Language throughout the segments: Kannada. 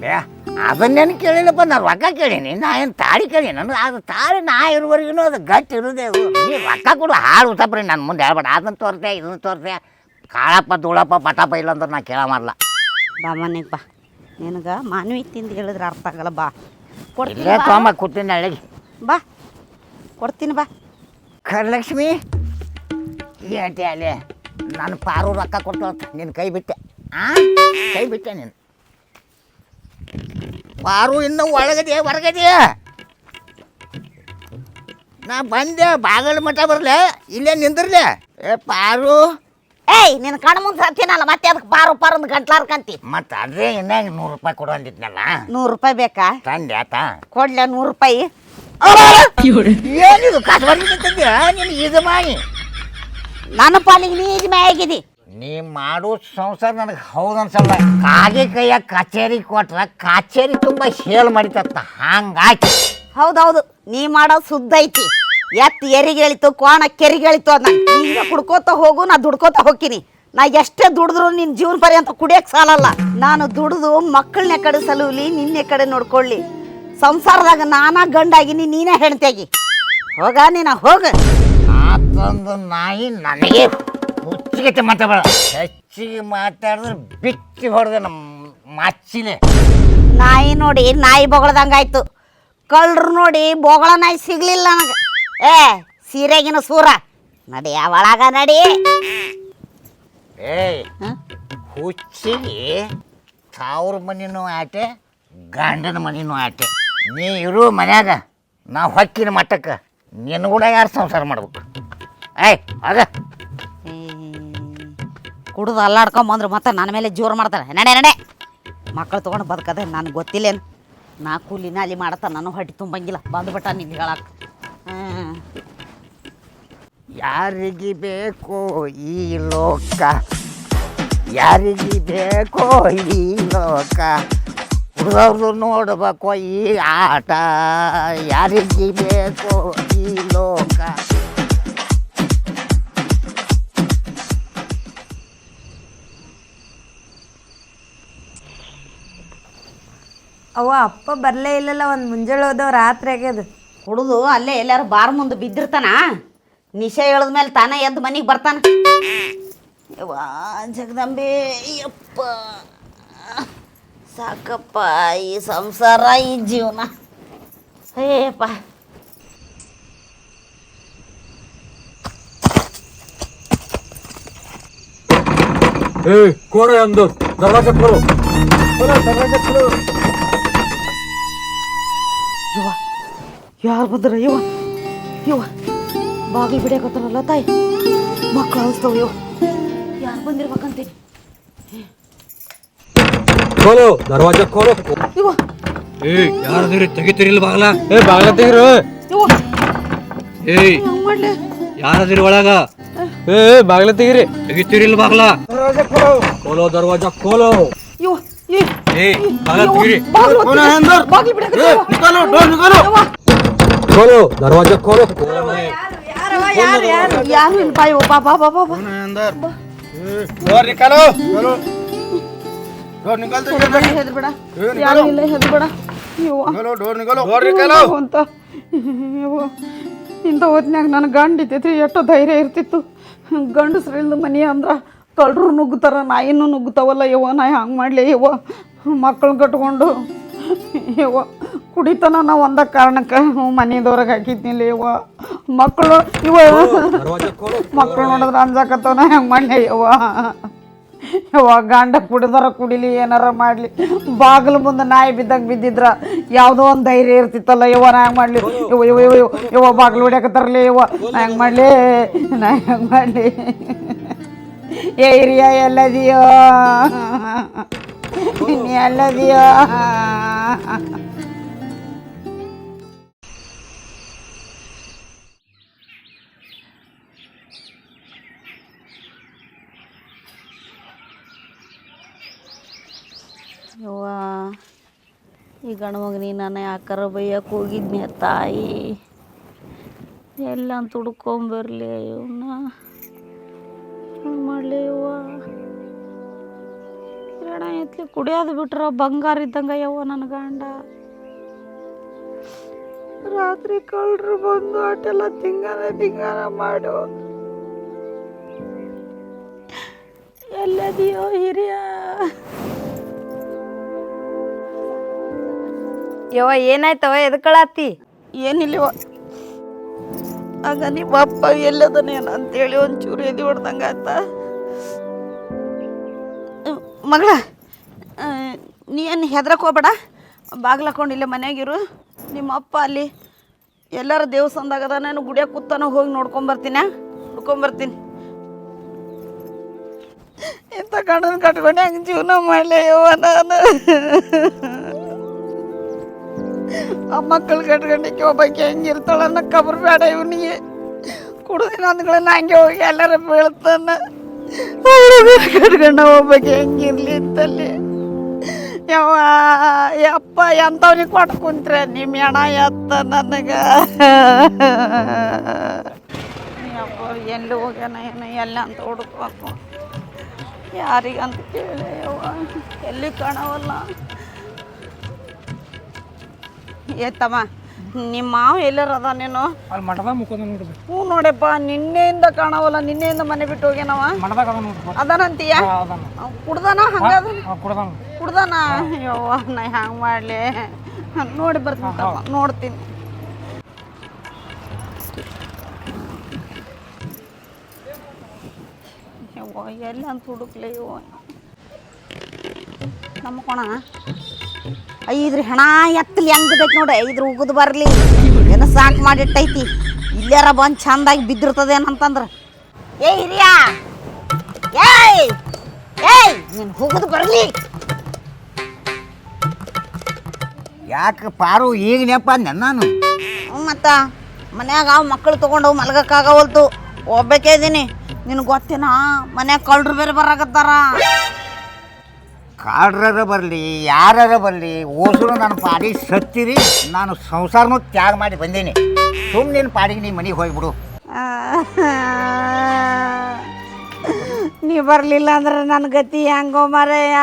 ಬೇ ಅದನ್ನೇನು ಕೇಳಿಲ್ಲಪ್ಪ ನಾನು ರೊಕ್ಕ ಕೇಳೀನಿ ನಾ ಏನು ತಾಳಿ ಕೇಳೀನಿ ಅಂದ್ರೆ ಅದು ತಾಳಿ ನಾ ಇರುವರೆಗೂ ಅದು ಗಟ್ಟಿ ಇರೋದೇ ಅದು. ನೀ ರೊಕ್ಕ ಕೊಡು ಹಾಳು ಉತ್ತಪ್ರಿ ನನ್ನ ಮುಂದೆ ಹೇಳ್ಬೇಡ ಅದನ್ನು ತೋರ್ತೆ ಇದನ್ನು ತೋರ್ತೆ. ಕಾಳಪ್ಪ ಧೂಳಪ್ಪ ಪಟಪ್ಪ ಇಲ್ಲ ಅಂದ್ರೆ ನಾ ಕೇಳ ಮಾಡಲ್ಲ ಬಾ ಮನೆಗೆ ಬಾ. ನಿನಗೆ ಮಾನವಿ ತಿಂದು ಹೇಳಿದ್ರೆ ಅರ್ಥ ಆಗಲ್ಲ ಬಾ. ಕೊಡ್ತೀನಿ ಇಲ್ಲೇ ಬಾ. ಅಳಗೆ ಕೂತೀನಿ ಹಳ್ಳಿಗೆ ಬಾ. ಕೊಡ್ತೀನಿ ಬಾ. ಕರಲಕ್ಷ್ಮಿ ಏಟೆ ಅಲೆ ನಾನು ಪಾರು ರೊಕ್ಕ ಕೊಡ್ತಾವ ನಿನ್ನ ಕೈ ಬಿಟ್ಟೆ. ಆ? ಕೈ ಬಿಟ್ಟೆ ನೀನು. ಪಾರು ಇನ್ನು ಒಳಗದೆ ಹೊರಗದೆ. ನಾ ಬಂದೆ ಬಾಗಲ ಮಠ ಬರ್ಲೆ ಇಲ್ಲೇ ನಿಂದಿರ್ಲೆ. ಏ ಪಾರು ಏಯ್ ನಿನ್ನ ಕಣ್ಣ ಮುಂದೆ ಸತ್ತಿನಲ್ಲ ಮತ್ತೆ ಅದಕ್ಕೆ ಪಾರು ಪಾರು ಒಂದು ಗಂಟ್ಲಾರ್ಕಂತಿ. ಮತ್ತೆ ಅದೇ ಇನ್ನೇ ನೂರು ರೂಪಾಯಿ ಕೊಡು ಅಂದಿದ್ನಲ್ಲ. ನೂರು ರೂಪಾಯಿ ಬೇಕಾ? ತಂದೆ ಆತ. ಕೊಡ್ಲ ನೂರು ರೂಪಾಯಿ? ಏನಿದು ಕಾಸು ತಂದೆ ನಿನ್ನ ಇದು ಮಾಡಿ ನನ್ನ ಪಾಲಿಗೆ ನೀ ಇದು ಮ್ಯಾಗಿದಿ ನೀ ಮಾಡೋ ಸಂಸಾರ ನನಗೆ ಹೌದು ಅನ್ಸಲ್ಲ. ಕಾಗೆ ಕೈಯ ಕಚೇರಿ ಕೊಟ್ರ ಕಚೇರಿ ತುಂಬ ಸೇಲ್ ಮಾಡಿತತ್ತ ಹಂಗಾಯ್ತು ಹೌದೌದು ನೀ ಮಾಡೋ ಸುದ್ದ ಐತಿ. ಎತ್ತು ಎರಿಗೆ ಎಳಿತು ಕೋಣ ಕೆರಿಗೆ ಎಳಿತು ಅದ ಈಗ ಕುಡ್ಕೋತ ಹೋಗು ನಾ ದುಡ್ಕೋತ ಹೋಗ್ತೀನಿ. ನಾ ಎಷ್ಟೇ ದುಡಿದ್ರು ನಿನ್ನ ಜೀವನ ಪರ್ಯಂತ ಕುಡಿಯಕ್ಕೆ ಸಾಲಲ್ಲ. ನಾನು ದುಡಿದು ಮಕ್ಕಳನ್ನ ಕಡೆ ಸಲುವಲಿ ನಿನ್ನೆ ಕಡೆ ನೋಡ್ಕೊಳ್ಳಿ. ಸಂಸಾರದಾಗ ನಾನಾ ಗಂಡಾಗಿನಿ ನೀನೇ ಹೆಣ್ತಿಯಾಗಿ ಹೋಗ ನೀನ ಹೋಗ. ಆತಂದು ನಾಯಿ ನನಗೆ ಹುಚ್ಚಿಗೆ ಮಾತಾಡ ಹೆಚ್ಚಿಗೆ ಮಾತಾಡಿದ್ರೆ ಬಿಚ್ಚಿ ಹೊಡೆದ ನಮ್ಮ ಮಚ್ಚಿಲೆ ನಾಯಿ ನೋಡಿ ನಾಯಿ ಬೊಗಳದಂಗಾಯ್ತು. ಕಳ್ಳರು ನೋಡಿ ಬೊಗಳ ನಾಯಿ ಸಿಗ್ಲಿಲ್ಲ ನನಗೆ. ಏ ಸೀರೆಗಿನ ಸೂರ. ನಡಿ ಒಳಗ ನಡಿ. ಏಯ್ ಹ? ಹುಚ್ಚಿಗೆ ಸಾವಿರ ಮನಿನೂ ಆಟೆ ಗಂಡನ ಮನಿನೂ ಆಟೆ. ನೀ ಇರು ಮನ್ಯಾಗ ನಾ ಹೊಕ್ಕಿನ ಮಟ್ಟಕ್ಕೆ. ನಿನ್ನ ಕೂಡ ಯಾರು ಸಂಸಾರ ಮಾಡ್ಬೇಕು? ಏಯ್ ಆಗ ಕುಡ್ದು ಅಲ್ಲಾಡ್ಕೊಂಬಂದ್ರೆ ಮತ್ತೆ ನನ್ನ ಮೇಲೆ ಜೋರು ಮಾಡ್ತಾರೆ. ನಡೆ ನಡೆ. ಮಕ್ಕಳು ತೊಗೊಂಡು ಬದುಕದೆ ನನಗೆ ಗೊತ್ತಿಲ್ಲೇನು? ನಾ ಕೂಲಿನ ಅಲ್ಲಿ ಮಾಡತ್ತ, ನಾನು ಹೊಟ್ಟೆ ತುಂಬಂಗಿಲ್ಲ. ಬಂದ್ಬಿಟ್ಟ ನಿನ್ಗೆ ಹೇಳಕ್ಕೆ ಯಾರಿಗೆ ಬೇಕೋ ಈ ಲೋಕ? ಯಾರಿಗೆ ಬೇಕೋ ಈ ಲೋಕ? ಹುಡುಗರು ನೋಡ್ಬೇಕು ಈ ಆಟ? ಯಾರಿಗೆ ಬೇಕೋ ಈ ಲೋಕ? ಅವ್ವ ಅಪ್ಪ ಬರಲೇ ಇಲ್ಲಲ್ಲ ಒಂದು ಮುಂಜಾಳೆ ಹೋದವ್ ರಾತ್ರಿ ಆಗ್ಯದ. ಹುಡುದು ಅಲ್ಲೇ ಎಲ್ಲಾರು ಬಾರ್ ಮುಂದೆ ಬಿದ್ದಿರ್ತಾನ? ನಿಶ ಹೇಳಿದ ಮೇಲೆ ತಾನೇ ಎದ್ದು ಮನೆಗೆ ಬರ್ತಾನ. ಯವ್ವಾ ಜಗದಂಬೆ ಯಪ್ಪ ಸಾಕಪ್ಪ ಈ ಸಂಸಾರ ಈ ಜೀವನ. ಅಯ್ಯಪ್ಪ ಏ ಕೋರೆ ಅಂದು. ದರ್ವಾಜ ಕೊಡು ದರ್ವಾಜ ಕೊಡು ಯಾರ್ ಯಾರು ಬಂದ್ರ ಯುವ ಇವ ಬಾಗಿಲು ತಾಯಿ. ಮಕ್ಕಳು ಅನಿಸ್ತಾವ ಇವ ಯಾರು ಬಂದಿರ್ಬೇಕಂತೀನಿ ದರ್ವಾಜ ಕೋಲು. ಇವ ಏಯ್ ಯಾರದಿರಿ ತೆಗಿತೀರಿಲ್ಲ ಬಾಗ್ಲ? ಏ ಬಾಗ್ಲ ತೆಗಿರು. ಏ ಏಯ್ ಒಳಗ? ಏ ಬಾಗ್ಲ ತೆಗಿರಿ. ತೆಗಿತೀರಿಲ್ಲ ಬಾಗ್ಲ? ದರ್ವಾಜ ಕೋಲು ಕೋಲು ದರ್ವಾಜ ಕೋಲು. खोलो दरवाजा खोलो ಯಾರು ಯಾರು ಯಾರು ಇಲ್ಲ ಬಾಯ್ ಬಾ ಬಾ ಬಾ ಬಾ ಬಾ अंदर डोर निकालो चलो डोर निकाल दो ಹೆದ್ ಬಿಡ ಯಾರು ಇಲ್ಲ ಹೆದ್ ಬಿಡ ಯವ್ವ निकालो डोर निकालो डोर निकालो ಅಂತ ಯವ್ವ ಇಂಥ ಹೊತ್ನ್ಯಾಗ ನನ್ನ ಗಂಡ ಇದ್ದೈತಿ ಎಷ್ಟೋ ಧೈರ್ಯ ಇರ್ತಿತ್ತು ಗಂಡಸ್ರಿಲ್ದ ಮನೆ ಅಂದ್ರ ಕಳ್ಳರು ನುಗ್ಗುತ್ತಾರ ನಾಯಿನೂ ನುಗ್ಗುತ್ತಾವಲ್ಲ ಯವ್ವ ನಾ ಹಂಗೆ ಮಾಡಲಿ ಯವ್ವ ಮಕ್ಕಳು ಕಟ್ಕೊಂಡು ಯವ್ವ ಕುಡಿತನ ನಾವು ಒಂದ ಕಾರಣಕ್ಕೆ ಮನೆಯದವ್ರಿಗೆ ಹಾಕಿದ್ನಿಲ್ಲ ಇವ ಮಕ್ಕಳು ಇವ ಮಕ್ಕಳು ನೋಡಿದ್ರೆ ಅಂಜಾಕತ್ತವನ ಹೆಂಗೆ ಮಣ್ಣೆ ಯವ್ವ. ಯವ್ವ ಗಂಡ ಕುಡಿದಾರ ಕುಡಿಲಿ ಏನಾರ ಮಾಡ್ಲಿ. ಬಾಗಿಲು ಮುಂದೆ ನಾಯಿ ಬಿದ್ದಾಗ ಬಿದ್ದಿದ್ರ ಯಾವುದೋ ಒಂದು ಧೈರ್ಯ ಇರ್ತಿತ್ತಲ್ಲ ಯವ್ವ ನಾ ಹೆಂಗೆ ಮಾಡಲಿ? ಯವ್ವ ಇವ ಇವ ಯವ್ವ ಬಾಗಿಲು ಹೊಡ್ಯಾಕತ್ತಾರಲಿ ಇವ ನಾ ಹೆಂಗೆ ಮಾಡಲಿ? ನಾ ಹೆಂಗೆ ಮಾಡಲಿ? ಏರಿಯಾ ಎಲ್ಲದಿಯೋ. ನೀ ಎಲ್ಲದಿಯೋ ಯವ್ವ, ಈ ಗಂಡು ನೀ ನಾನು ಯಾಕಾರ ಬೈಯಕ್ಕೆ ಹೋಗಿದ್ನಿ ತಾಯಿ? ಎಲ್ಲ ತುಡ್ಕೊಂಬರ್ಲಿ ಇವನ್ನ ಮಾಡಲಿ ಯವ್ವ. ಹೆಣ ಎತ್ಲಿ ಕುಡಿಯೋದು ಬಿಟ್ರ ಬಂಗಾರ ಇದ್ದಂಗ ಯವ್ವ ನನ್ನ ಗಂಡ. ರಾತ್ರಿ ಕಳ್ರು ಬಂದು ಅಟೆಲ್ಲ ತಿಂಗಾರ ತಿಂಗಾರ ಮಾಡು. ಎಲ್ಲದಿಯೋ ಹಿರಿಯ. ಯವ್ವ ಏನಾಯ್ತವ ಎದಕ್ಕಳತ್ತಿ ಏನಿಲ್ಲವ ಆಗ ನಿಮ್ಮ ಅಪ್ಪ ಎಲ್ಲದನೇನು ಅಂತೇಳಿ ಒಂಚೂರು ಎದಿ ಹೊಡ್ದಂಗ ಆತ ಮಗಳ ನೀ ಏನು ಹೆದ್ರಕ್ಕೆ ಹೋಗ್ಬೇಡ. ಬಾಗ್ಲ ಹಾಕೊಂಡು ಇಲ್ಲೇ ಮನೆಯಾಗಿರು ನಿಮ್ಮ ಅಪ್ಪ ಅಲ್ಲಿ ಎಲ್ಲರ ದೇವಸ್ಥಾನದಾಗ ಅದ ನಾನು ಗುಡಿಯಾಗ ಕೂತಾನ ಹೋಗಿ ನೋಡ್ಕೊಂಬರ್ತೀನಿ ನೋಡ್ಕೊಂಬರ್ತೀನಿ ಇಂಥ ಕಣ್ಣನ್ನು ಕಟ್ಕೊಂಡು, ಹಂಗೆ ಜೀವನ ಮಾಡಲಿ ಯವ್ವ ನಾನು. ಆ ಮಕ್ಕಳು ಕಟ್ಕೊಂಡಿಕ್ಕೆ ಒಬ್ಬಕ್ಕೆ ಹೆಂಗೆ ಅನ್ನೋ ಕಬ್ರು ಬೇಡ ಇವನಿಗೆ. ಕುಡಿದಿನ ಅಂದ್ಗಳನ್ನ ಹಂಗೆ ಹೋಗಿ ಎಲ್ಲರೂ ಬೀಳ್ತಾನ. ಕಟ್ಕೊಂಡ ಹೋಗ್ಬೇಕು, ಹೆಂಗಿರ್ಲಿ ಇತ್ತಲ್ಲಿ ಯಾವ ಯಪ್ಪ ಎಂಥವ್ರಿಗೆ ಕೊಟ್ಟು ಕುಂತ್ರೆ ನಿಮ್ಮ ಹೆಣ ಎತ್ತ ನನಗ? ಎಲ್ಲಿ ಹೋಗ್ಯಾನ ಏನು, ಎಲ್ಲ ಅಂತ ಹುಡುಕ್ಬೇಕು ಯಾರಿಗಂತ ಕೇಳಿ ಎಲ್ಲಿ ಕಾಣವಲ್ಲ. ಏತಮ್ಮ ನಿಮ್ಮ ಮಾವ ಎಲ್ಲರ ಅದ ನೀನು? ಅಲ್ಲಿ ಮಠದ ನೋಡ್ರಿ. ಹ್ಞೂ ನೋಡಪ್ಪ ನಿನ್ನೆಯಿಂದ ಕಾಣವಲ್ಲ ನಿನ್ನೆಯಿಂದ ಮನೆ ಬಿಟ್ಟು ಹೋಗ್ಯಾನವ ಮಠದಾಗ ಅದ ನೋಡ್ರಿ. ಅದಾನಂತೀಯ? ಅದಾನ. ಕುಡ್ದಾನ ಹಂಗ ಕುಡ್ದಾನ ಕುಡ್ದಾನ? ಯವ್ವ ನಾ ಹ್ಯಾಂಗ ಮಾಡಲಿ? ನೋಡಿ ಬರ್ತೀನಿ ನೋಡ್ತೀನಿ. ಯವ್ವ ಎಲ್ಲಿ ಅಂತ ಹುಡುಕ್ಲೆ ಯವ್ವ ನಮ್ಮ ಕೋಣ? ಐದ್ರ ಹೆಣ ಎತ್ತಲಿ ಹೆಂಗ್ ಬಿದ್ದೈತಿ ನೋಡಿ ಇದ್ರ ಉಗಿದು ಬರ್ಲಿ. ಏನ ಸಾಕ್ ಮಾಡಿಟ್ಟೈತಿ. ಇಲ್ಲಾರ ಬಂದ್ ಚಂದಾಗಿ ಬಿದ್ದಿರ್ತದೆ ಏನಂತಂದ್ರ. ಏ ಹಿರಿಯ! ಏಯ್! ಏಯ್! ನೀನ್ ಹುಗಿದು ಬರ್ಲಿ. ಯಾಕೆ ಪಾರು ಈಗ ನೆಪ್ಪ ಅಂದೆ ನಾನು ಹ್ಞೂ ಮತ್ತ ಮನ್ಯಾಗ ಅವ್ ಮಕ್ಕಳು ತೊಗೊಂಡು ಮಲ್ಗಕ್ಕಾಗವಲ್ತು. ಹೋಗ್ಬೇಕೇ ಇದೀನಿ. ನಿನಗೆ ಗೊತ್ತಿನ? ಮನ್ಯಾಗ ಕಳ್ಳರು ಬೇರೆ ಬರಾಕತ್ತಾರ. ಕಾಡ್ರರ ಬರಲಿ, ಯಾರರ ಬರಲಿ ಓಸರು ನನ್ನ ಪಾಡಿಗೆ ಸತ್ತಿರಿ, ನಾನು ಸಂಸಾರನೂ ತ್ಯಾಗ ಮಾಡಿ ಬಂದೇನೆ. ಸುಮ್ಮನೆ ಪಾಡಿಗೆ ನೀ ಮನೆಗೆ ಹೋಗ್ಬಿಡು. ನೀ ಬರಲಿಲ್ಲ ಅಂದ್ರೆ ನನ್ನ ಗತಿ ಹೆಂಗೋ ಮರೆಯ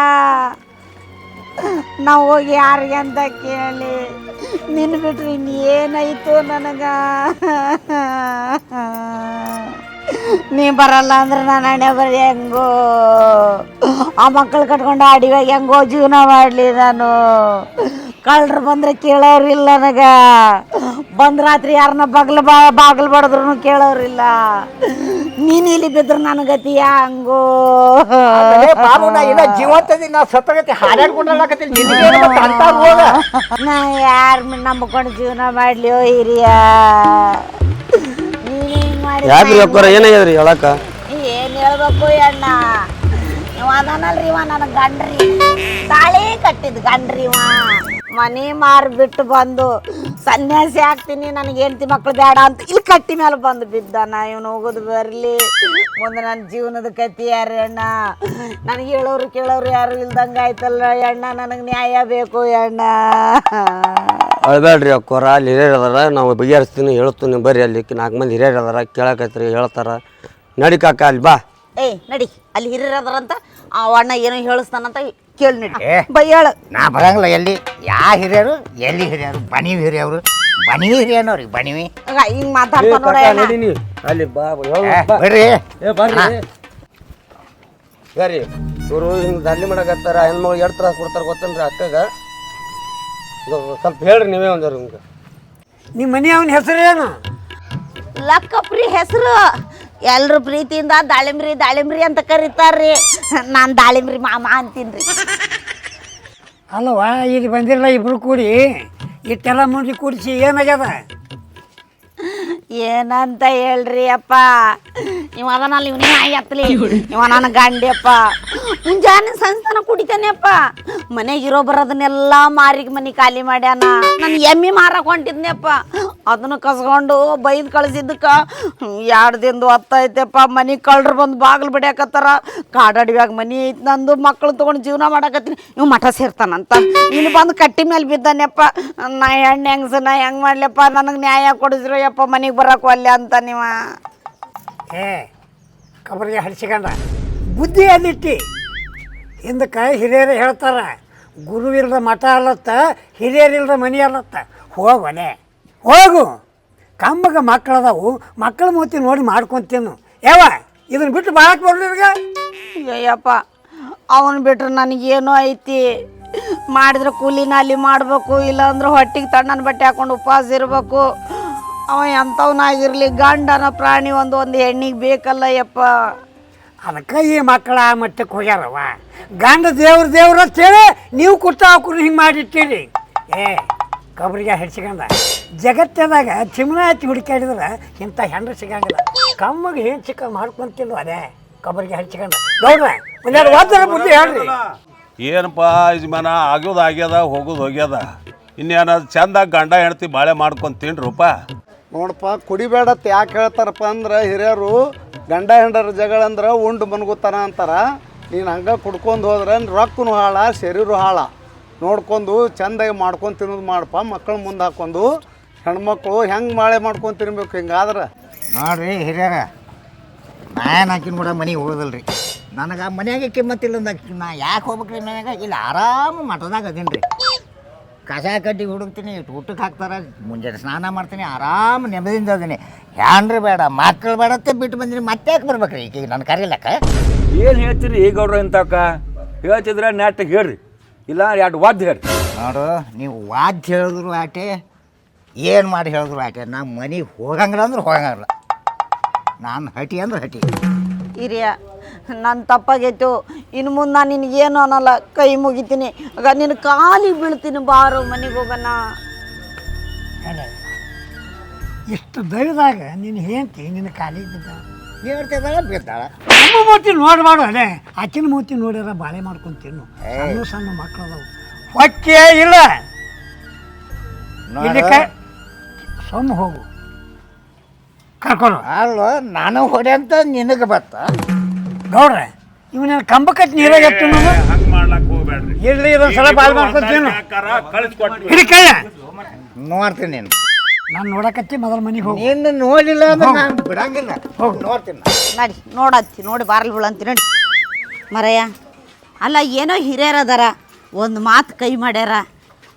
ನಾವು ಹೋಗಿ ಯಾರಿಗೆ ಅಂತ ಕೇಳಿ ನಿನ್ನ ಬಿಟ್ರಿ ಇನ್ನೇನಾಯಿತು ನನಗ? ನೀ ಬರಲ್ಲ ಅಂದ್ರೆ ನಾನು ಅಣ್ಣ ಬರೀ ಹೆಂಗೋ? ಆ ಮಕ್ಕಳು ಕಟ್ಕೊಂಡು ಅಡಿವಾಗ ಹೆಂಗೋ ಜೀವನ ಮಾಡಲಿ ನಾನು. ಕಳ್ಳರು ಬಂದ್ರೆ ಕೇಳೋರಿಲ್ಲ ನನಗ. ಬಂದ್ ರಾತ್ರಿ ಯಾರನ್ನ ಬಗ್ಲು ಬಾ ಬಾಗಿಲು ಬಡದ್ರು ಕೇಳೋರಿಲ್ಲ ನೀನು ಇಲ್ಲಿ ಬಿದ್ರೆ ನನಗತಿಯ ಗತಿ ಹಂಗೋ? ಪಾರು ನಾ ಇಲ್ಲ ಜೀವಂತದಿ ನಾ ಸತ್ತಗತಿ ಹಾರಾಡ್ಕೊಂಡಾಕತ್ತೀನಿ ನಿನಗೇನು ಗೊತ್ತ? ಅಂತ ಹೋಗ ನಾ ಯಾರ ನಂಬ್ಕೊಂಡು ಜೀವನ ಮಾಡ್ಲಿ ಓ ಹಿರಿಯ? ಯಾಕ್ರಿ ಅಕ್ಕೋರ ಏನಾಗ್ಯದ್ರಿ ಹೇಳಕ್ಕ? ಏನ್ ಹೇಳ್ಬೇಕು ಅಣ್ಣ? ಇವ ಅದಾನಲ್ರಿ ಇವ ನನ್ನ ಗಂಡ್ರಿ. ತಾಳಿ ಕಟ್ಟಿದ್ ಗಂಡ್ರಿ ಇವ. ಮನಿ ಮಾರ್ ಬಿಟ್ಟು ಬಂದು ಸನ್ಯಾಸಿ ಆಗ್ತೀನಿ ನನಗೆ ಹೆಂಡತಿ ಮಕ್ಳು ಬೇಡ ಅಂತ ಇಲ್ಲಿ ಕಟ್ಟಿ ಮೇಲೆ ಬಂದು ಬಿದ್ದಾನ. ಇವನು ಹೋಗೋದು ಬರಲಿ. ಮುಂದೆ ನನ್ನ ಜೀವನದ ಕತಿ ಯಾರು ಅಣ್ಣ? ನನಗೆ ಹೇಳೋರು ಕೇಳೋರು ಯಾರು ಇಲ್ದಂಗೆ ಆಯ್ತಲ್ಲ ಅಣ್ಣ ನನಗೆ ನ್ಯಾಯ ಬೇಕು ಅಣ್ಣ. ಅಳ್ಬೇಡ್ರಿ ಅಕ್ಕೋರ ಅಲ್ಲಿ ಹಿರಿಯರು ಅದಾರ ನಾವು ಬಗೆಹರಿಸ್ತೀನಿ ಹೇಳ್ತೀನಿ ಬರ್ರಿ ಅಲ್ಲಿ ನಾಲ್ಕು ಮಂದಿ ಹಿರಿಯರು ಅದಾರ ಕೇಳಕತ್ರಿ ಹೇಳ್ತಾರ. ನಡಿ ಕಾಕ ಅಲ್ಲಿ ಬಾ. ಏಯ್ ನಡಿ ಅಲ್ಲಿ ಹಿರಿಯರು ಅದಾರಂತ ಆ ಅಣ್ಣ ಏನೋ ಹೇಳಿಸ್ತಾನಂತ ಕೇಳಿ ನಡಿ ಏ ಬೈಯಾಳ ನಾ ಬರಂಗಿಲ್ಲ ಎಲ್ಲಿ? ಯಾ ಹಿರಿಯರು ಎಲ್ಲಿ ಹಿರಿಯರು? ಬಣಿವಿ ಹಿರಿಯವರು ಬಣಿವಿ ಹಿರಿಯನವ್ರಿ ಬಣಿವಿ ಹಿಂಗ್ ಮಾತಾಡ್ತಾ ನೋಡ ಅಣ್ಣ. ನಡಿ ನೀ. ಅಲ್ಲಿ ಬಾ ಏ, ಬರ್ರಿ. ಏ ಬರ್ರಿ. ಬರ್ರಿ. ಇವರು ಹಿಂಗೆ ಮಾಡಕತ್ತಾರ ಹೆಣ್ಮಗಳು ಎರಡು ತ್ರಾಸ್ ಕೊಡ್ತಾರ ಗೊತ್ತೇನ್ರಿ ಅಕ್ಕಗ? ಸ್ವಲ್ಪ ಹೇಳ್ರಿ ನೀವೇ ಒಂದಾರ ನಿಮ್ಗೆ. ನಿಮ್ಮ ಮನೆ ಅವನ ಹೆಸರೇನು ಲಕ್ಕಪ್ರಿ ಹೆಸರು. ಎಲ್ರು ಪ್ರೀತಿಯಿಂದ ದಾಳಿಂಬ್ರಿ ದಾಳಿಂಬ್ರಿ ಅಂತ ಕರೀತಾರ್ರಿ. ನಾನು ದಾಳಿಂಬ್ರಿ ಮಾಮ ಅಂತೀನ್ರಿ. ಅಲ್ಲವ ಇಲ್ಲಿ ಬಂದಿರಲ್ಲ ಇಬ್ರು ಕೂಡಿ. ಇಟ್ಟೆಲ್ಲ ಮುಂದಿ ಕೂಡಿಸಿ ಏನಾಗ್ಯದ? ಏನಂತ ಹೇಳ್ರಿ ಅಪ್ಪ. ಇವ ಅದನಲ್ಲಿ ಇವನೇ ನಾಯಿ ಹತ್ತಲಿ ಇವ ನನ್ನ ಗಂಡಿ ಅಪ್ಪ ಮುಂಜಾನೆ ಸಂಸ್ಥಾನ ಕುಡಿತಾನೆ ಅಪ್ಪ ಮನೆಗೆ ಇರೋ ಬರೋದನ್ನೆಲ್ಲ ಮಾರಿಗೆ ಮನೆ ಖಾಲಿ ಮಾಡ್ಯಾನ. ನಾನು ಎಮ್ಮಿ ಮಾರಕ್ ಹೊಂಟಿದ್ನೆಪ್ಪ. ಅದನ್ನು ಕಸ್ಕೊಂಡು ಬೈದು ಕಳ್ಸಿದ್ದಕ್ಕ. ಎರಡು ದಿನದ ಹೊತ್ತೈತೆಪ್ಪ ಮನೆ ಕಳ್ರು ಬಂದು ಬಾಗಿಲು ಬಿಡ್ಯಾಕತ್ತಾರ. ಕಾಡಾಡಿವಾಗ ಮನಿ ಐತಿ ನಂದು. ಮಕ್ಳು ತೊಗೊಂಡು ಜೀವನ ಮಾಡಕತ್ತೀನಿ. ಇವ್ ಮಠ ಸೇರ್ತಾನಂತ. ಇಲ್ಲಿ ಬಂದು ಕಟ್ಟಿ ಮೇಲೆ ಬಿದ್ದಾನೆಪ್ಪ. ನಾ ಹೆಣ್ಣು ಹೆಂಗ್ಸ ನಾ ಹೆಂಗ್ ಮಾಡ್ಲಪ್ಪ? ನನಗೆ ನ್ಯಾಯ ಕೊಡಿಸ್ರಿ ಅಪ್ಪ ಮನೆಗೆ ಬರೋಕೆ ಒಲ್ಲೆ ಅಂತ ನೀವ. ಏ, ಕಬರಿಗೆ ಹಡಿಸಿಕೊಂಡ ಬುದ್ಧಿ ಅಲ್ಲಿಟ್ಟಿ ಹಿಂದಕ್ಕೆ ಹಿರಿಯರು ಹೇಳ್ತಾರ ಇಲ್ಲದ ಮಠ ಅಲ್ಲತ್ತ ಹಿರಿಯರಿಲ್ದ ಮನೆ ಅಲ್ಲತ್ತ. ಹೋಗಲೆ ಹೋಗು. ಕಂಬಗ ಮಕ್ಕಳದಾವು ಮಕ್ಕಳ ಮೂತಿ ನೋಡಿ ಮಾಡ್ಕೊಂತೇನು ಯಾವ ಇದನ್ನ ಬಿಟ್ಟು ಬಾಳಕ್ ಬರ್ಲಿರ್ಗ ಅಯ್ಯಪ್ಪ ಅವನ್ ಬಿಟ್ರೆ ನನಗೇನೋ ಐತಿ. ಮಾಡಿದ್ರೆ ಕೂಲಿನ ಅಲ್ಲಿ ಮಾಡಬೇಕು, ಇಲ್ಲಾಂದ್ರೆ ಹೊಟ್ಟಿಗೆ ತಣ್ಣನ ಬಟ್ಟೆ ಹಾಕೊಂಡು ಉಪವಾಸ ಇರಬೇಕು. ಅವ ಎಂಥವನಾಗಿರ್ಲಿ ಗಂಡನ ಪ್ರಾಣಿ ಒಂದು ಒಂದು ಹೆಣ್ಣಿಗೆ ಬೇಕಲ್ಲ ಯಪ್ಪ ಅದಕ್ಕೆ ಈ ಮಕ್ಕಳ ಆ ಮಟ್ಟಕ್ಕೆ ಹೋಗ್ಯಾರವ ಗಂಡ ದೇವ್ರ ದೇವ್ರ ಅಂತೇಳಿ ನೀವು ಕುಟ್ಟ ಕುರಿ ಹಿಂಗೆ ಮಾಡಿಟ್ಟಿರಿ. ಏ ಕಬ್ರಿಗೆ ಹೆಡ್ಸ್ಕೊಂಡ ಜಗತ್ತದಾಗ ಚಿಮನ ಹಚ್ಚಿ ಹುಡುಕಾಡಿದ್ರೆ ಇಂಥ ಹೆಣ್ಣು ಸಿಗಂಗಿಲ್ಲ. ಕಮ್ಮಗೆ ಏನು ಚಿಕ್ಕ ಮಾಡ್ಕೊಂತಿಲ್ಲ ಅದೇ ಕಬ್ರಿಗೆ ಹಚ್ಕೊಂಡ ನೋಡ್ರಿ ಒಂದೆರಡು ವಾದ್ರ ಬುದ್ಧಿ ಹೇಳ್ರಿ. ಏನಪ್ಪ ಯಜಮಾನ ಆಗೋದು ಆಗ್ಯದ ಹೋಗೋದು ಹೋಗ್ಯದ. ಇನ್ನೇನಾದ್ರು ಚಂದ ಗಂಡ ಹೆಂಡ್ತಿ ಬಾಳೆ ಮಾಡ್ಕೊಂಡು ತಿನ್ರಪ್ಪ ನೋಡಪ್ಪ, ಕುಡಿಬೇಡತ್ ಯಾಕೆ ಹೇಳ್ತಾರಪ್ಪ ಅಂದ್ರೆ ಹಿರಿಯರು ಗಂಡ ಹೆಂಡರ ಜಗಳ ಅಂದ್ರೆ ಉಂಡು ಮನ್ಗುತ್ತಾನ ಅಂತಾರ. ನೀನು ಹಂಗೆ ಕುಡ್ಕೊಂಡು ಹೋದ್ರೆ ರೊಕ್ಕನು ಹಾಳ, ಶರೀರ ಹಾಳ. ನೋಡ್ಕೊಂಡು ಚಂದಾಗಿ ಮಾಡ್ಕೊಂಡು ತಿನ್ನೋದು ಮಾಡಪ್ಪ ಮಕ್ಕಳು ಮುಂದೆ ಹಾಕೊಂಡು ಹೆಣ್ಮಕ್ಳು ಹೆಂಗೆ ಮಾಳೆ ಮಾಡ್ಕೊಂಡು ತಿನ್ಬೇಕು ಹಿಂಗಾದ್ರೆ ನೋಡ್ರಿ ಹಿರಿಯರ ನಾನು ಹಾಕಿನ ಕೂಡ ಮನೆಗೆ ಹೋಗೋದಲ್ರಿ. ನನಗೆ ಮನೆಯಾಗೆ ಕಿಮ್ಮತ್ತಿಲ್ಲ ಅಂದ ನಾ ಯಾಕೆ ಹೋಗ್ಬೇಕ್ರಿ ನನಗೆ ಇಲ್ಲ, ಆರಾಮ ಮಠದಾಗ ಅದೀನಿ ರೀ ಕಸ ಕಡ್ಡಿ ಹುಡುಕ್ತೀನಿ ಇಟ್ಟು ಊಟಕ್ಕೆ ಹಾಕ್ತಾರೆ ಮುಂಜಾನೆ ಸ್ನಾನ ಮಾಡ್ತೀನಿ ಆರಾಮ ನೆಮ್ಮದಿಂದ ಅದೀನಿ ಹ್ಯಾಂಡ್ರಿ ಬೇಡ ಮಕ್ಕಳು ಬೇಡತ್ತೆ ಬಿಟ್ಟು ಬಂದಿನಿ ಮತ್ತೆ ಯಾಕೆ ಬರ್ಬೇಕ್ರಿ? ಈಗ ನನ್ನ ಕರೀಲಕ್ಕ ಏನು ಹೇಳ್ತೀರಿ ಈಗ ಅವ್ರ ಇಂಥಕ್ಕ ಹೇಳ್ತಿದ್ರೆ ನೆಟ್ಟಿಗೆ ಹೇಳ್ರಿ ಇಲ್ಲ ಎರಡು ವಾದ್ಯ ಹೇಳ್ರಿ. ನೋಡು ನೀವು ವಾದ್ಯ ಹೇಳಿದ್ರು ಆಟೆ ಏನು ಮಾಡಿ ಹೇಳಿದ್ರು ಆಟೆ ನಾ ಮನೆಗೆ ಹೋಗಂಗಿಲ್ಲ ಅಂದ್ರೆ ಹೋಗಂಗಿಲ್ಲ. ನಾನು ಹಟಿ ಅಂದ್ರೆ ಹಟಿ. ಹಿರಿಯ ನನ್ನ ತಪ್ಪಾಗೈತು. ಇನ್ನು ಮುಂದೆ ನಾನು ನಿನಗೇನು ಅನ್ನಲ್ಲ. ಕೈ ಮುಗಿತೀನಿ. ಆಗ ನಿನ್ನ ಕಾಲಿಗೆ ಬೀಳ್ತೀನಿ ಬಾರೋ ಮನೆಗೆ ಹೋಗೋಣ. ಇಷ್ಟು ದಯದಾಗ ನೀನು ಹೇಳ್ತಿ ನಿನ್ನ ಕಾಲಿಗೆ ಬಿದ್ದ ಹೇಳ್ತಿದ್ದಾಳ ಬಿದ್ದಾಳ ನಮ್ಮ ಮೂತಿ ನೋಡ್ಬಾರ್ದು ಅದೇ ಆಕಿನ ಮೂತಿ ನೋಡ್ಯಾರ ಬಾಳೆ ಮಾಡ್ಕೊಂಡು ತಿನ್ನು. ಸಣ್ಣ ಸಣ್ಣ ಮಕ್ಕಳು ಅದಾವು. ಹೊಕ್ಕೆ ಇಲ್ಲ. ಇದಕ್ಕೆ ಸೊಮ್ಮ ಹೋಗು. ಕರ್ಕೊಂಡು ಅಲ್ಲ ನಾನು ಹೊಡೆ ಅಂತ ನಿನಗೆ ಬತ್ತ? ಗೌಡ್ರೆ ಇವನ ಕಂಬಕತ್ ನೀರಾಗ ಎತ್ತು ನಾವು ಹಂಗೆ ಮಾಡ್ಲಕ್ಕೆ ಹೋಗ್ಬೇಡ್ರಿ. ಇರ್ಲಿ ಇದೊಂದು ಸಲ ಬಾಲ್ ಮಾಡ್ಕೊತೀನಿ ಕಳಿಸ್ಕೊಟ್ರಿ ಹಿಡಿ ಕೈಯ ನೋಡ್ತೀನಿ ನೀನು. ನಾನು ನೋಡಕತ್ತಿ ಮೊದಲ ಮನೆಗೆ ಹೋಗಿ. ನಿನ್ನ ನೋಡಿಲ್ಲ ಅಂದ್ರೆ ನಾನು ಬಿಡಂಗಿಲ್ಲ. ಹೋಗಿ. ನೋಡ್ತೀನಿ. ನಾನು. ನಡಿ ನೋಡತ್ತಿ ನೋಡಿ ಬಾರಲ್ ಬೀಳಂತಿ ನಡಿ. ಮರಯ್ಯ ಅಲ್ಲ ಏನೋ ಹಿರಿಯರ್ ಅದಾರ ಒಂದು ಮಾತು ಕೈ ಮಾಡ್ಯಾರ.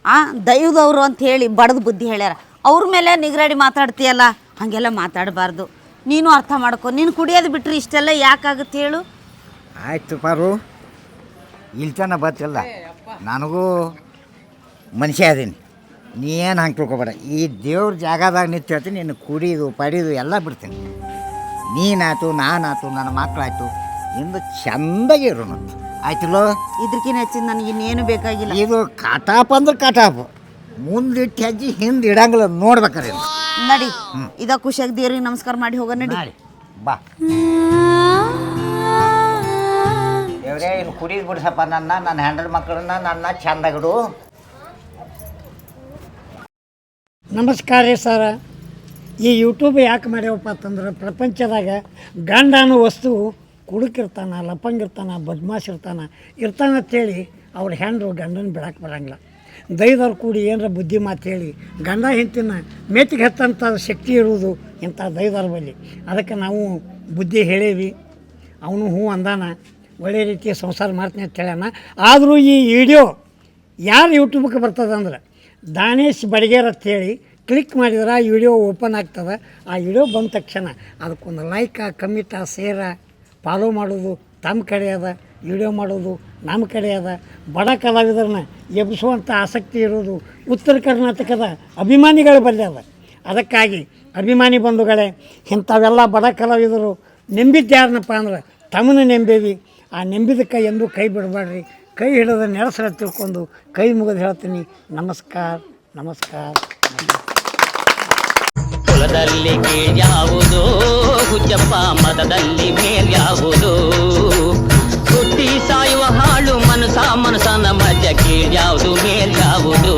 ಆ ದೈವದವರು ಅಂತ ಹೇಳಿ ಬಡದು ಬುದ್ಧಿ ಹೇಳ್ಯಾರ. ಅವ್ರ ಮೇಲೆ ನಿಗ್ರಾಡಿ ಮಾತಾಡ್ತೀಯಲ್ಲ ಹಾಗೆಲ್ಲ ಮಾತಾಡಬಾರ್ದು. ನೀನು ಅರ್ಥ ಮಾಡ್ಕೊ. ನೀನು ಕುಡಿಯೋದು ಬಿಟ್ಟರೆ ಇಷ್ಟೆಲ್ಲ ಯಾಕಾಗುತ್ತೆ ಹೇಳು? ಆಯ್ತು ಪಾರು. ಇಲ್ಲಿ ತನಕ ಬತ್ತಿಲ್ಲ ನನಗೂ ಮನುಷ್ಯ ಅದೀನಿ. ನೀ ಏನು ಹಂಗೆ ತಿಳ್ಕೊಬೇಡ. ಈ ದೇವ್ರ ಜಾಗದಾಗ ನಿಂತು ಹೇಳ್ತೀನಿ ನಿನ್ನ ಕುಡಿದು ಪಡಿದು ಎಲ್ಲ ಬಿಡ್ತೀನಿ. ನೀನಾಯ್ತು ನಾನಾಯ್ತು ನನ್ನ ಮಕ್ಕಳಾಯ್ತು ಇಂದು ಚಂದಾಗಿ ಇರೋಣ ಆಯ್ತಲ್ಲೋ? ಇದ್ರಕಿನ ಹೆಚ್ಚಿನ ನನಗೆ ಇನ್ನೇನು ಬೇಕಾಗಿಲ್ಲ. ಇದು ಕಟಾಪ್ ಅಂದ್ರೆ ಕಟಾಪ್. ಮುಂದಿಟ್ಟು ಹೆಜ್ಜೆ ಹಿಂದೆ ಇಡಂಗಿಲ್ಲ ನೋಡ್ಬೇಕಾರೆ. ನಡಿ ಇದ ಖುಷಿಯಾಗಿ ದೇವ್ರಿಗೆ ನಮಸ್ಕಾರ ಮಾಡಿ ಹೋಗ ನಡಿ. ಬಾ. ದೇವ್ರೇ ಇನ್ನು ಕುಡಿದು ಬಿಡ್ಸಪ್ಪ ನನ್ನ ನನ್ನ ಹೆಂಡ್ರ ಮಕ್ಕಳನ್ನ ನನ್ನ ಚಂದಾಗಿಡು. ನಮಸ್ಕಾರ ರೀ ಸರ. ಈ ಯೂಟ್ಯೂಬ್ ಯಾಕೆ ಮಾಡ್ಯವಪ್ಪ ಅಂತಂದ್ರೆ ಪ್ರಪಂಚದಾಗ ಗಂಡ ಅನ್ನೋ ವಸ್ತು ಕುಡುಕಿರ್ತಾನ ಲಪಂಗಿರ್ತಾನ ಬದ್ಮಾಶ್ ಇರ್ತಾನ ಇರ್ತಾನ ಅಂತೇಳಿ ಅವ್ರ ಹೆಂಡ್ರು ಗಂಡನ ಬಿಡಕ್ಕೆ ಬರಂಗಿಲ್ಲ. ದೈದವ್ರು ಕೂಡಿ ಏನರ ಬುದ್ಧಿ ಮಾತು ಹೇಳಿ, ಗಂಡ ಹೆಂಡತಿನ ಮೆತ್ತಿಗೆ ಹತ್ತಂಥ ಶಕ್ತಿ ಇರುವುದು ಇಂಥ ದೈದವ್ರ ಬಳಿ. ಅದಕ್ಕೆ ನಾವು ಬುದ್ಧಿ ಹೇಳೇವಿ. ಅವನು ಹ್ಞೂ ಅಂದಾನ, ಒಳ್ಳೆ ರೀತಿಯ ಸಂಸಾರ ಮಾಡ್ತೀನಿ ಅಂತ ಹೇಳ್ಯಾನ. ಆದರೂ ಈ ವಿಡಿಯೋ ಯಾರು ಯೂಟ್ಯೂಬ್ಗೆ ಬರ್ತದಂದ್ರೆ ದಾನೇಶ್ ಬಡಿಗೇರ್ ಅಂತೇಳಿ ಕ್ಲಿಕ್ ಮಾಡಿದ್ರೆ ಆ ವಿಡಿಯೋ ಓಪನ್ ಆಗ್ತದೆ. ಆ ವಿಡಿಯೋ ಬಂದ ತಕ್ಷಣ ಅದಕ್ಕೊಂದು ಲೈಕ, ಕಮಿಟ ಸೇರ ಫಾಲೋ ಮಾಡೋದು ತಮ್ಮ ಕಡೆ ಅದ. ವಿಡಿಯೋ ಮಾಡೋದು ನಮ್ಮ ಕಡೆ ಅದ. ಬಡ ಕಲಾವಿದರನ್ನ ಎಬ್ಬಿಸುವಂಥ ಆಸಕ್ತಿ ಇರೋದು ಉತ್ತರ ಕರ್ನಾಟಕದ ಅಭಿಮಾನಿಗಳ ಬಲ್ಲಿ ಅದ. ಅದಕ್ಕಾಗಿ ಅಭಿಮಾನಿ ಬಂಧುಗಳೇ, ಇಂಥವೆಲ್ಲ ಬಡ ಕಲಾವಿದರು ನೆಂಬಿದ್ದು ಯಾರನ್ನಪ್ಪ ಅಂದ್ರೆ ತಮ್ಮನ್ನು ನೆಂಬೇವಿ. ಆ ನೆಂಬಿದ ಕೈ ಎಂದೂ ಕೈ ಬಿಡಬೇಡ್ರಿ ಕೈ ಹಿಡಿದ ನೆಲಸರ ತಿಳ್ಕೊಂಡು ಕೈ ಮುಗಿದು ಹೇಳ್ತೀನಿ. ನಮಸ್ಕಾರ ನಮಸ್ಕಾರ. ಕುಲದಲ್ಲಿ ಕೀಳ್ಯಾವುದು ಹುಚ್ಚಪ್ಪ ಮತದಲ್ಲಿ ಮೇಲ್ಯಾವುದೋ ಸಾಯುವ ಹಾಳು ಮನಸ ಮನಸನ ಮಧ್ಯಕ್ಕೆ ಯಾವುದು ಮೇಲ್ಯಾವುದು